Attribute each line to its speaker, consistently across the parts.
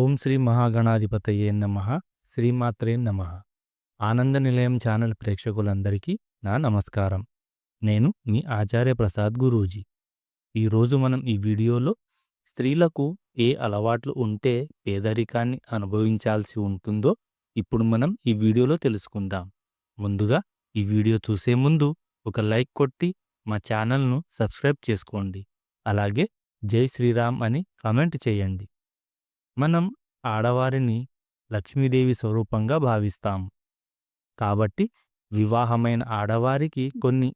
Speaker 1: ఓం శ్రీ మహాగణాధిపతయే నమ. శ్రీమాత్రే నమ. ఆనంద నిలయం ఛానల్ ప్రేక్షకులందరికీ నా నమస్కారం. నేను మీ ఆచార్య ప్రసాద్ గురూజీ. ఈరోజు మనం ఈ వీడియోలో స్త్రీలకు ఏ అలవాట్లు ఉంటే పేదరికాన్ని అనుభవించాల్సి ఉంటుందో ఇప్పుడు మనం ఈ వీడియోలో తెలుసుకుందాం. ముందుగా ఈ వీడియో చూసే ముందు ఒక లైక్ కొట్టి మా ఛానల్ను సబ్స్క్రైబ్ చేసుకోండి. అలాగే జై శ్రీరామ్ అని కామెంట్ చేయండి. మనం ఆడవారిని లక్ష్మీదేవి స్వరూపంగా భావిస్తాం. కాబట్టి వివాహమైన ఆడవారికి కొన్ని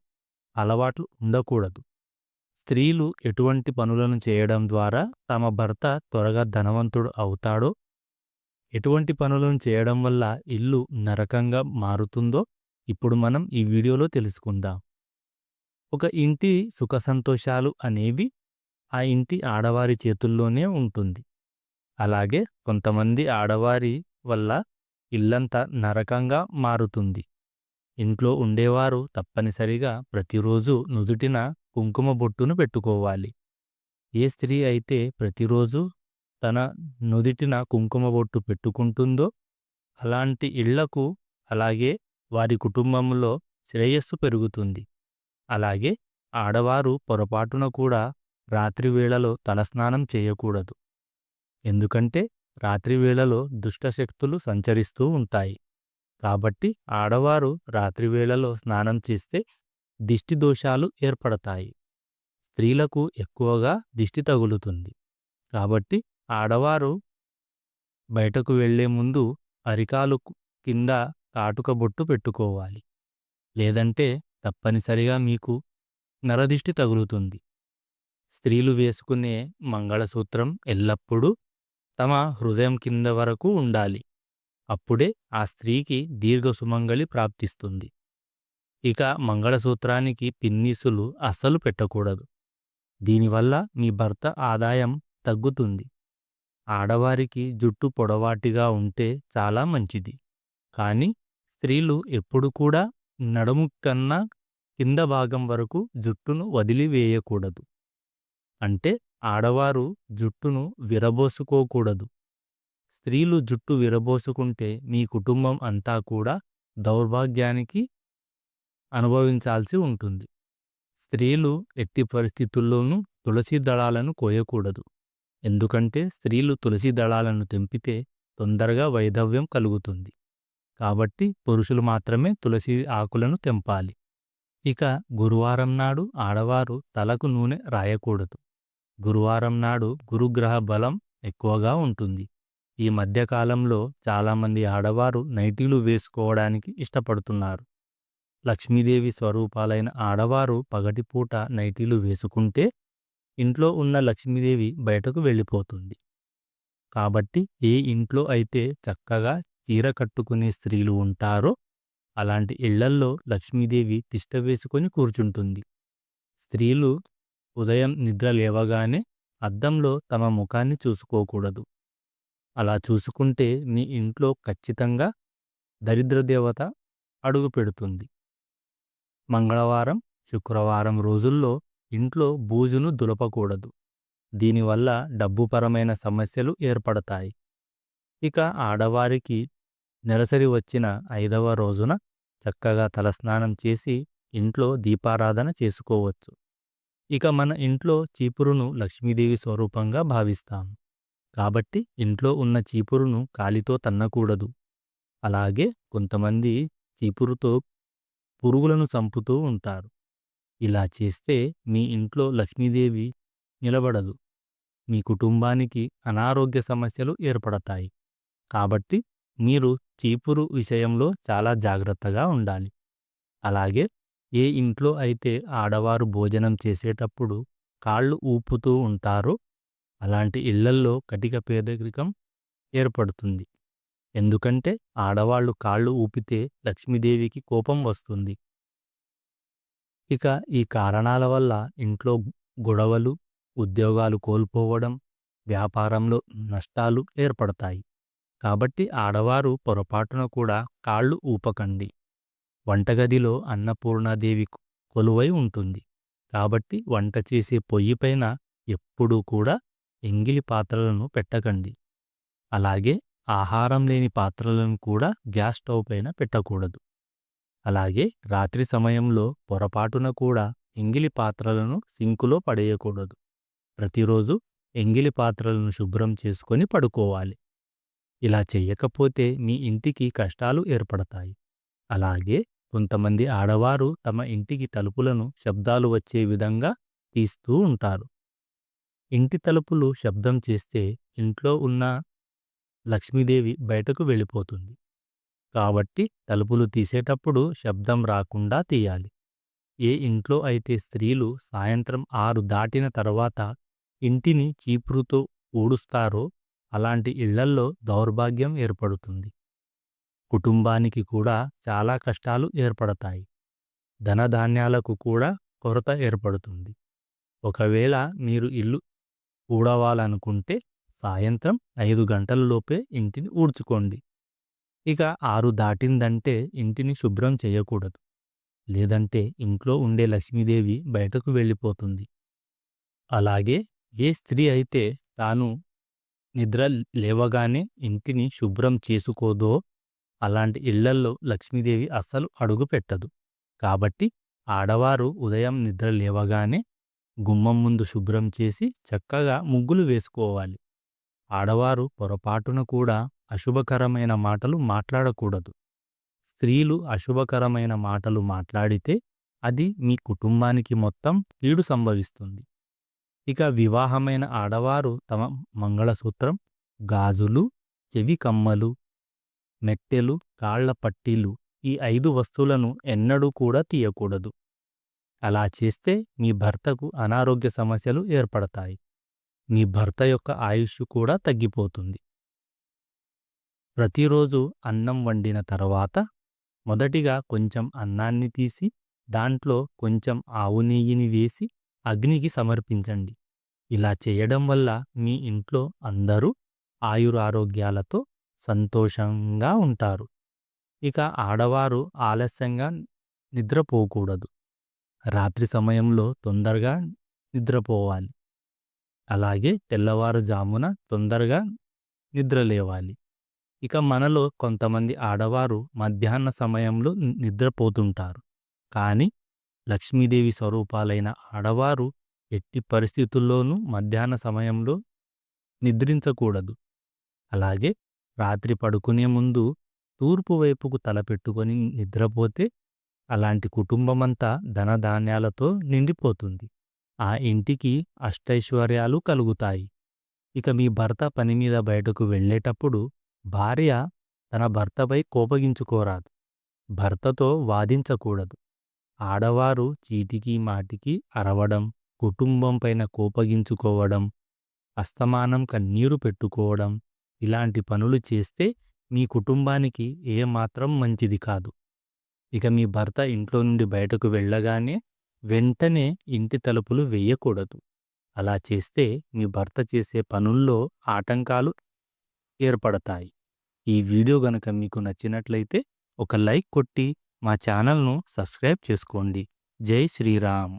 Speaker 1: అలవాట్లు ఉండకూడదు. స్త్రీలు ఎటువంటి పనులను చేయడం ద్వారా తమ భర్త త్వరగా ధనవంతుడు అవుతాడో ఎటువంటి పనులను చేయడం వల్ల ఇల్లు నరకంగా మారుతుందో ఇప్పుడు మనం ఈ వీడియోలో తెలుసుకుందాం. ఒక ఇంటి సుఖ సంతోషాలు అనేవి ఆ ఇంటి ఆడవారి చేతుల్లోనే ఉంటుంది. అలాగే కొంతమంది ఆడవారి వల్ల ఇల్లంతా నరకంగా మారుతుంది. ఇంట్లో ఉండేవారు తప్పనిసరిగా ప్రతిరోజు నుదుటిన కుంకుమ బొట్టును పెట్టుకోవాలి. ఏ స్త్రీ అయితే ప్రతిరోజు తన నుదిటిన కుంకుమ బొట్టు పెట్టుకుంటుందో అలాంటి ఇళ్ళకు అలాగే వారి కుటుంబంలో శ్రేయస్సు పెరుగుతుంది. అలాగే ఆడవారు పొరపాటున కూడా రాత్రి వేళలో తలస్నానం చేయకూడదు. ఎందుకంటే రాత్రివేళలో దుష్టశక్తులు సంచరిస్తూ ఉంటాయి. కాబట్టి ఆడవారు రాత్రివేళలో స్నానం చేస్తే దిష్టి దోషాలు ఏర్పడతాయి. స్త్రీలకు ఎక్కువగా దిష్టి తగులుతుంది. కాబట్టి ఆడవారు బయటకు వెళ్ళే ముందు అరికాలు కింద కాటుక బొట్టు పెట్టుకోవాలి. లేదంటే తప్పనిసరిగా మీకు నరదిష్టి తగులుతుంది. స్త్రీలు వేసుకునే మంగళసూత్రం ఎల్లప్పుడూ తమ హృదయం కింద వరకు ఉండాలి. అప్పుడే ఆ స్త్రీకి దీర్ఘసుమంగళి ప్రాప్తిస్తుంది. ఇక మంగళసూత్రానికి పిన్నీసులు అస్సలు పెట్టకూడదు. దీనివల్ల మీ భర్త ఆదాయం తగ్గుతుంది. ఆడవారికి జుట్టు పొడవాటిగా ఉంటే చాలా మంచిది. కానీ స్త్రీలు ఎప్పుడు కూడా నడుము కన్నా కింద భాగం వరకు జుట్టును వదిలివేయకూడదు. అంటే ఆడవారు జుట్టును విరబోసుకోకూడదు. స్త్రీలు జుట్టు విరబోసుకుంటే మీ కుటుంబం అంతా కూడా దౌర్భాగ్యానికి అనుభవించాల్సి ఉంటుంది. స్త్రీలు ఎట్టి పరిస్థితుల్లోనూ తులసి దళాలను కోయకూడదు. ఎందుకంటే స్త్రీలు తులసి దళాలను తెంపితే తొందరగా వైధవ్యం కలుగుతుంది. కాబట్టి పురుషులు మాత్రమే తులసి ఆకులను తెంపాలి. ఇక గురువారం నాడు ఆడవారు తలకు నూనె రాయకూడదు. గురువారం నాడు గురుగ్రహ బలం ఎక్కువగా ఉంటుంది. ఈ మధ్యకాలంలో చాలామంది ఆడవారు నైటీలు వేసుకోవడానికి ఇష్టపడుతున్నారు. లక్ష్మీదేవి స్వరూపాలైన ఆడవారు పగటిపూట నైటీలు వేసుకుంటే ఇంట్లో ఉన్న లక్ష్మీదేవి బయటకు వెళ్ళిపోతుంది. కాబట్టి ఏ ఇంట్లో అయితే చక్కగా చీర కట్టుకునే స్త్రీలు ఉంటారో అలాంటి ఇళ్ళల్లో లక్ష్మీదేవి తిష్ట వేసుకొని కూర్చుంటుంది. స్త్రీలు ఉదయం నిద్ర లేవగానే అద్దంలో తమ ముఖాన్ని చూసుకోకూడదు. అలా చూసుకుంటే మీ ఇంట్లో ఖచ్చితంగా దరిద్రదేవత అడుగు పెడుతుంది. మంగళవారం శుక్రవారం రోజుల్లో ఇంట్లో బూజును దులపకూడదు. దీనివల్ల డబ్బుపరమైన సమస్యలు ఏర్పడతాయి. ఇక ఆడవారికి నెలసరి వచ్చిన ఐదవ రోజున చక్కగా తలస్నానం చేసి ఇంట్లో దీపారాధన చేసుకోవచ్చు. ఇక మన ఇంట్లో చీపురును లక్ష్మీదేవి స్వరూపంగా భావిస్తాం. కాబట్టి ఇంట్లో ఉన్న చీపురును కాలితో తన్నకూడదు. అలాగే కొంతమంది చీపురుతో పురుగులను చంపుతూ ఉంటారు. ఇలా చేస్తే మీ ఇంట్లో లక్ష్మీదేవి నిలబడదు. మీ కుటుంబానికి అనారోగ్య సమస్యలు ఏర్పడతాయి. కాబట్టి మీరు చీపురు విషయంలో చాలా జాగ్రత్తగా ఉండాలి. అలాగే ఏ ఇంట్లో అయితే ఆడవారు భోజనం చేసేటప్పుడు కాళ్ళు ఊపుతూ ఉంటారో అలాంటి ఇళ్ళల్లో కటిక పేదరికం ఏర్పడుతుంది. ఎందుకంటే ఆడవాళ్ళు కాళ్ళు ఊపితే లక్ష్మీదేవికి కోపం వస్తుంది. ఇక ఈ కారణాల వల్ల ఇంట్లో గొడవలు ఉద్యోగాలు కోల్పోవడం వ్యాపారంలో నష్టాలు ఏర్పడతాయి. కాబట్టి ఆడవారు పొరపాటున కూడా కాళ్ళు ఊపకండి. వంటగదిలో అన్నపూర్ణాదేవి కొలువై ఉంటుంది. కాబట్టి వంట చేసే పొయ్యిపైన ఎప్పుడూ కూడా ఎంగిలి పాత్రలను పెట్టకండి. అలాగే ఆహారం లేని పాత్రలను కూడా గ్యాస్ స్టవ్ పైన పెట్టకూడదు. అలాగే రాత్రి సమయంలో పొరపాటున కూడా ఎంగిలి పాత్రలను సింకులో పడేయకూడదు. ప్రతిరోజు ఎంగిలి పాత్రలను శుభ్రం చేసుకొని పడుకోవాలి. ఇలా చెయ్యకపోతే మీ ఇంటికి కష్టాలు ఏర్పడతాయి. అలాగే కొంతమంది ఆడవారు తమ ఇంటికి తలుపులను శబ్దాలు వచ్చే విధంగా తీస్తూ ఉంటారు. ఇంటి తలుపులు శబ్దం చేస్తే ఇంట్లో ఉన్న లక్ష్మీదేవి బయటకు వెళ్ళిపోతుంది. కాబట్టి తలుపులు తీసేటప్పుడు శబ్దం రాకుండా తీయాలి. ఏ ఇంట్లో అయితే స్త్రీలు సాయంత్రం ఆరు దాటిన తర్వాత ఇంటిని చీపురుతో ఊడుస్తారో అలాంటి ఇళ్ళల్లో దౌర్భాగ్యం ఏర్పడుతుంది. కుటుంబానికి కూడా చాలా కష్టాలు ఏర్పడతాయి. ధనధాన్యాలకు కూడా కొరత ఏర్పడుతుంది. ఒకవేళ మీరు ఇల్లు ఊడవాలనుకుంటే సాయంత్రం ఐదు గంటలలోపే ఇంటిని ఊడ్చుకోండి. ఇక ఆరు దాటిందంటే ఇంటిని శుభ్రం చేయకూడదు. లేదంటే ఇంట్లో ఉండే లక్ష్మీదేవి బయటకు వెళ్ళిపోతుంది. అలాగే ఏ స్త్రీ అయితే తాను నిద్ర లేవగానే ఇంటిని శుభ్రం చేసుకోదో అలాంటి ఇళ్ళల్లో లక్ష్మీదేవి అస్సలు అడుగు పెట్టదు. కాబట్టి ఆడవారు ఉదయం నిద్ర లేవగానే గుమ్మం ముందు శుభ్రం చేసి చక్కగా ముగ్గులు వేసుకోవాలి. ఆడవారు పొరపాటున కూడా అశుభకరమైన మాటలు మాట్లాడకూడదు. స్త్రీలు అశుభకరమైన మాటలు మాట్లాడితే అది మీ కుటుంబానికి మొత్తం కీడు సంభవిస్తుంది. ఇక వివాహమైన ఆడవారు తమ మంగళసూత్రం గాజులు చెవి కమ్మలు మెట్టెలు కాళ్ళ పట్టీలు ఈ ఐదు వస్తువులను ఎన్నడూ కూడా తీయకూడదు. అలా చేస్తే మీ భర్తకు అనారోగ్య సమస్యలు ఏర్పడతాయి. మీ భర్త యొక్క ఆయుష్ కూడా తగ్గిపోతుంది. ప్రతిరోజు అన్నం వండిన తర్వాత మొదటిగా కొంచెం అన్నాన్ని తీసి దాంట్లో కొంచెం ఆవు నెయ్యిని వేసి అగ్నికి సమర్పించండి. ఇలా చేయడం వల్ల మీ ఇంట్లో అందరూ ఆయురారోగ్యాలతో సంతోషంగా ఉంటారు. ఇక ఆడవారు ఆలస్యంగా నిద్రపోకూడదు. రాత్రి సమయంలో తొందరగా నిద్రపోవాలి. అలాగే తెల్లవారుజామున తొందరగా నిద్రలేవాలి. ఇక మనలో కొంతమంది ఆడవారు మధ్యాహ్న సమయంలో నిద్రపోతుంటారు. కానీ లక్ష్మీదేవి స్వరూపాలైన ఆడవారు ఎట్టి పరిస్థితుల్లోనూ మధ్యాహ్న సమయంలో నిద్రించకూడదు. అలాగే రాత్రి పడుకునే ముందు తూర్పు వైపుకు తలపెట్టుకొని నిద్రపోతే అలాంటి కుటుంబమంతా ధనధాన్యాలతో నిండిపోతుంది. ఆ ఇంటికి అష్టైశ్వర్యాలు కలుగుతాయి. ఇక మీ భర్త పని మీద బయటకు వెళ్ళేటప్పుడు భార్య తన భర్తపై కోపగించుకోరాదు. భర్తతో వాదించకూడదు. ఆడవారు చీటికి మాటికి అరవడం కుటుంబం పైన కోపగించుకోవడం అస్తమానం కన్నీరు పెట్టుకోవడం ఇలాంటి పనులు చేస్తే మీ కుటుంబానికి ఏమాత్రం మంచిది కాదు. ఇక మీ భర్త ఇంట్లో నుండి బయటకు వెళ్ళగానే వెంటనే ఇంటి తలుపులు వెయ్యకూడదు అలా చేస్తే మీ భర్త చేసే పనుల్లో ఆటంకాలు ఏర్పడతాయి. ఈ వీడియో గనక మీకు నచ్చినట్లయితే ఒక లైక్ కొట్టి మా ఛానల్ను సబ్స్క్రైబ్ చేసుకోండి. జై శ్రీరామ్.